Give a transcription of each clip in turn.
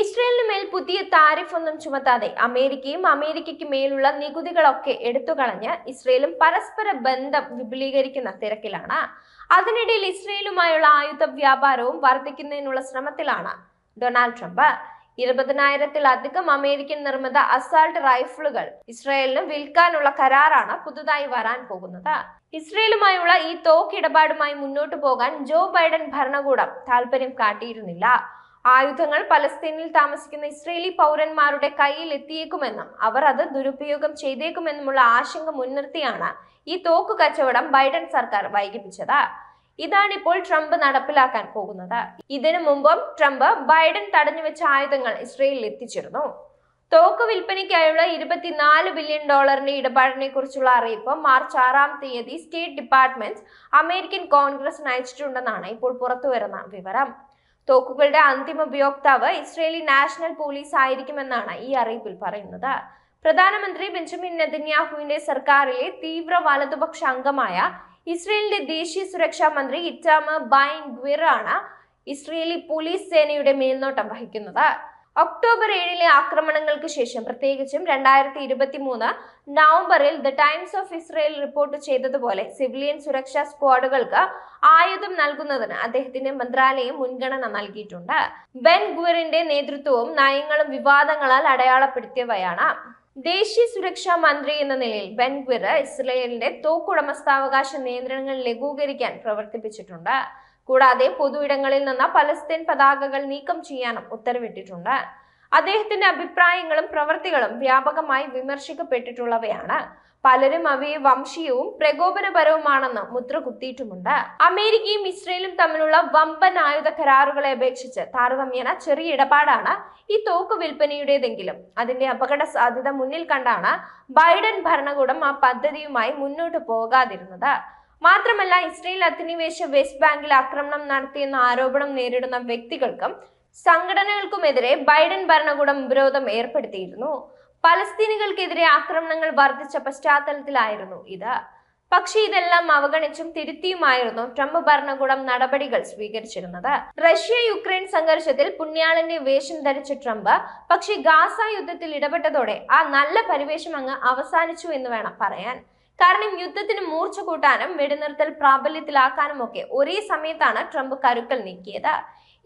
ഇസ്രയേലിന് മേൽ പുതിയ താരിഫ് ഒന്നും ചുമത്താതെ അമേരിക്കയും അമേരിക്കയ്ക്ക് മേലുള്ള നികുതികളൊക്കെ എടുത്തുകളഞ്ഞ് ഇസ്രയേലും പരസ്പര ബന്ധം വിപുലീകരിക്കുന്ന തിരക്കിലാണ്. അതിനിടയിൽ ഇസ്രയേലുമായുള്ള ആയുധ വ്യാപാരവും വർദ്ധിക്കുന്നതിനുള്ള ശ്രമത്തിലാണ് ഡൊണാൾഡ് ട്രംപ്. ഇരുപതിനായിരത്തിലധികം അമേരിക്കൻ നിർമ്മിത അസാൾട്ട് റൈഫിളുകൾ ഇസ്രയേലിന് വിൽക്കാനുള്ള കരാറാണ് പുതുതായി വരാൻ പോകുന്നത്. ഇസ്രയേലുമായുള്ള ഈ തോക്ക് ഇടപാടുമായി മുന്നോട്ടു പോകാൻ ജോ ബൈഡൻ ഭരണകൂടം താല്പര്യം കാട്ടിയിരുന്നില്ല. ആയുധങ്ങൾ പലസ്തീനിൽ താമസിക്കുന്ന ഇസ്രയേലി പൗരന്മാരുടെ കയ്യിൽ എത്തിയേക്കുമെന്നും അവർ അത് ദുരുപയോഗം ചെയ്തേക്കുമെന്നുമുള്ള ആശങ്ക മുൻനിർത്തിയാണ് ഈ തോക്ക് കച്ചവടം ബൈഡൻ സർക്കാർ വൈകിപ്പിച്ചത്. ഇതാണിപ്പോൾ ട്രംപ് നടപ്പിലാക്കാൻ പോകുന്നത്. ഇതിനു മുമ്പും ട്രംപ് ബൈഡൻ തടഞ്ഞുവെച്ച ആയുധങ്ങൾ ഇസ്രയേലിൽ എത്തിച്ചിരുന്നു. തോക്ക് വിൽപ്പനയ്ക്കായുള്ള ഇരുപത്തിനാല് ബില്യൺ ഡോളറിന്റെ ഇടപാടിനെ കുറിച്ചുള്ള അറിയിപ്പ് മാർച്ച് ആറാം തീയതി സ്റ്റേറ്റ് ഡിപ്പാർട്ട്മെന്റ് അമേരിക്കൻ കോൺഗ്രസിന് അയച്ചിട്ടുണ്ടെന്നാണ് ഇപ്പോൾ പുറത്തുവരുന്ന വിവരം. തോക്കുകളുടെ അന്തിമ ഉപയോക്താവ് ഇസ്രേലി നാഷണൽ പോലീസ് ആയിരിക്കുമെന്നാണ് ഈ അറിയിപ്പിൽ പറയുന്നത്. പ്രധാനമന്ത്രി ബെഞ്ചമിൻ നെതന്യാഹുവിന്റെ സർക്കാരിലെ തീവ്ര വലതുപക്ഷ അംഗമായ ഇസ്രയേലിന്റെ ദേശീയ സുരക്ഷാ മന്ത്രി ഇറ്റാമ ബൈൻ ഗ്വിർ ആണ് ഇസ്രയേലി പോലീസ് സേനയുടെ മേൽനോട്ടം വഹിക്കുന്നത്. ഒക്ടോബർ ഏഴിലെ ആക്രമണങ്ങൾക്ക് ശേഷം പ്രത്യേകിച്ചും രണ്ടായിരത്തി ഇരുപത്തി മൂന്ന് നവംബറിൽ the Times of Israel report ചെയ്തതുപോലെ സിവിലിയൻ സുരക്ഷാ സ്ക്വാഡുകൾക്ക് ആയുധം നൽകുന്നതിന് അദ്ദേഹത്തിന്റെ മന്ത്രാലയം മുൻഗണന നൽകിയിട്ടുണ്ട്. ബെൻ ഗുവറിന്റെ നേതൃത്വവും നയങ്ങളും വിവാദങ്ങളാൽ അടയാളപ്പെടുത്തിയവയാണ്. ദേശീയ സുരക്ഷാ മന്ത്രി എന്ന നിലയിൽ ബെൻഗ്വിർ ഇസ്രയേലിന്റെ തോക്കുടമസ്ഥാവകാശ നിയന്ത്രണങ്ങൾ ലഘൂകരിക്കാൻ പ്രവർത്തിപ്പിച്ചിട്ടുണ്ട്. കൂടാതെ പൊതു ഇടങ്ങളിൽ നിന്ന് പലസ്തീൻ പതാകകൾ നീക്കം ചെയ്യാനും ഉത്തരവിട്ടിട്ടുണ്ട്. അദ്ദേഹത്തിന്റെ അഭിപ്രായങ്ങളും പ്രവൃത്തികളും വ്യാപകമായി വിമർശിക്കപ്പെട്ടിട്ടുള്ളവയാണ്. പലരും അവയെ വംശീയവും പ്രകോപനപരവുമാണെന്ന് മുദ്ര കുത്തിയിട്ടുമുണ്ട്. അമേരിക്കയും ഇസ്രയേലും തമ്മിലുള്ള വമ്പൻ ആയുധ കരാറുകളെ അപേക്ഷിച്ച് താരതമ്യേന ചെറിയ ഇടപാടാണ് ഈ തോക്ക് വിൽപ്പനയുടേതെങ്കിലും. അതിന്റെ അപകട സാധ്യത മുന്നിൽ കണ്ടാണ് ബൈഡൻ ഭരണകൂടം ആ പദ്ധതിയുമായി മുന്നോട്ട് പോകാതിരുന്നത്. മാത്രമല്ല ഇസ്രയേൽ അധിനിവേശ വെസ്റ്റ് ബാങ്കിൽ ആക്രമണം നടത്തിയെന്ന ആരോപണം നേരിടുന്ന വ്യക്തികൾക്കും സംഘടനകൾക്കുമെതിരെ ബൈഡൻ ഭരണകൂടം ഉപരോധം ഏർപ്പെടുത്തിയിരുന്നു. പലസ്തീനികൾക്കെതിരെ ആക്രമണങ്ങൾ വർദ്ധിച്ച പശ്ചാത്തലത്തിലായിരുന്നു ഇത്. പക്ഷേ ഇതെല്ലാം അവഗണിച്ചും തിരുത്തിയുമായിരുന്നു ട്രംപ് ഭരണകൂടം നടപടികൾ സ്വീകരിച്ചിരുന്നത്. റഷ്യ യുക്രൈൻ സംഘർഷത്തിൽ പുണ്യാളന്റെ വേഷം ധരിച്ച ട്രംപ് പക്ഷേ ഗാസ യുദ്ധത്തിൽ ഇടപെട്ടതോടെ ആ നല്ല പരിവേഷം അങ്ങ് അവസാനിച്ചു എന്ന് വേണം പറയാൻ. കാരണം യുദ്ധത്തിന് മൂർച്ച കൂട്ടാനും വെടിനിർത്തൽ പ്രാബല്യത്തിലാക്കാനും ഒക്കെ ഒരേ സമയത്താണ് ട്രംപ് കരുക്കൾ നീക്കിയത്.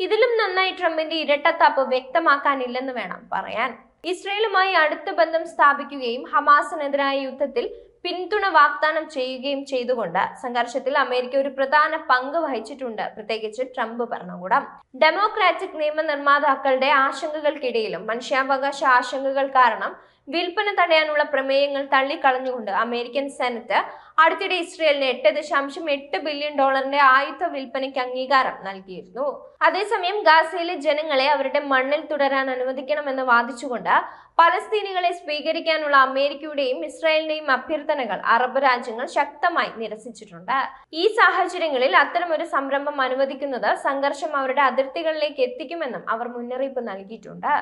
ഇതിലും നന്നായി ട്രംപിന്റെ ഇരട്ടത്താപ്പ് വ്യക്തമാക്കാനില്ലെന്ന് വേണം പറയാൻ. ഇസ്രയേലുമായി അടുത്ത ബന്ധം സ്ഥാപിക്കുകയും ഹമാസിനെതിരായ യുദ്ധത്തിൽ പിന്തുണ വാഗ്ദാനം ചെയ്യുകയും ചെയ്തുകൊണ്ട് സംഘർഷത്തിൽ അമേരിക്ക ഒരു പ്രധാന പങ്ക് വഹിച്ചിട്ടുണ്ട് പ്രത്യേകിച്ച് ട്രംപ് ഭരണകൂടം. ഡെമോക്രാറ്റിക് നിയമനിർമ്മാതാക്കളുടെ ആശങ്കകൾക്കിടയിലും മനുഷ്യാവകാശ ആശങ്കകൾ കാരണം വിൽപ്പന തടയാനുള്ള പ്രമേയങ്ങൾ തള്ളിക്കളഞ്ഞുകൊണ്ട് അമേരിക്കൻ സെനറ്റ് അടുത്തിടെ ഇസ്രയേലിന് എട്ട് ദശാംശം എട്ട് ബില്യൺ ഡോളറിന്റെ ആയുധ വിൽപ്പനയ്ക്ക് അംഗീകാരം നൽകിയിരുന്നു. അതേസമയം ഗാസയിലെ ജനങ്ങളെ അവരുടെ മണ്ണിൽ തുടരാൻ അനുവദിക്കണമെന്ന് വാദിച്ചുകൊണ്ട് പലസ്തീനികളെ സ്വീകരിക്കാനുള്ള അമേരിക്കയുടെയും ഇസ്രായേലിന്റെയും അഭ്യർത്ഥനകൾ അറബ് രാജ്യങ്ങൾ ശക്തമായി നിരസിച്ചിട്ടുണ്ട്. ഈ സാഹചര്യങ്ങളിൽ അത്തരമൊരു സംരംഭം അനുവദിക്കുന്നത് സംഘർഷം അവരുടെ അതിർത്തികളിലേക്ക് എത്തിക്കുമെന്നും അവർ മുന്നറിയിപ്പ് നൽകിയിട്ടുണ്ട്.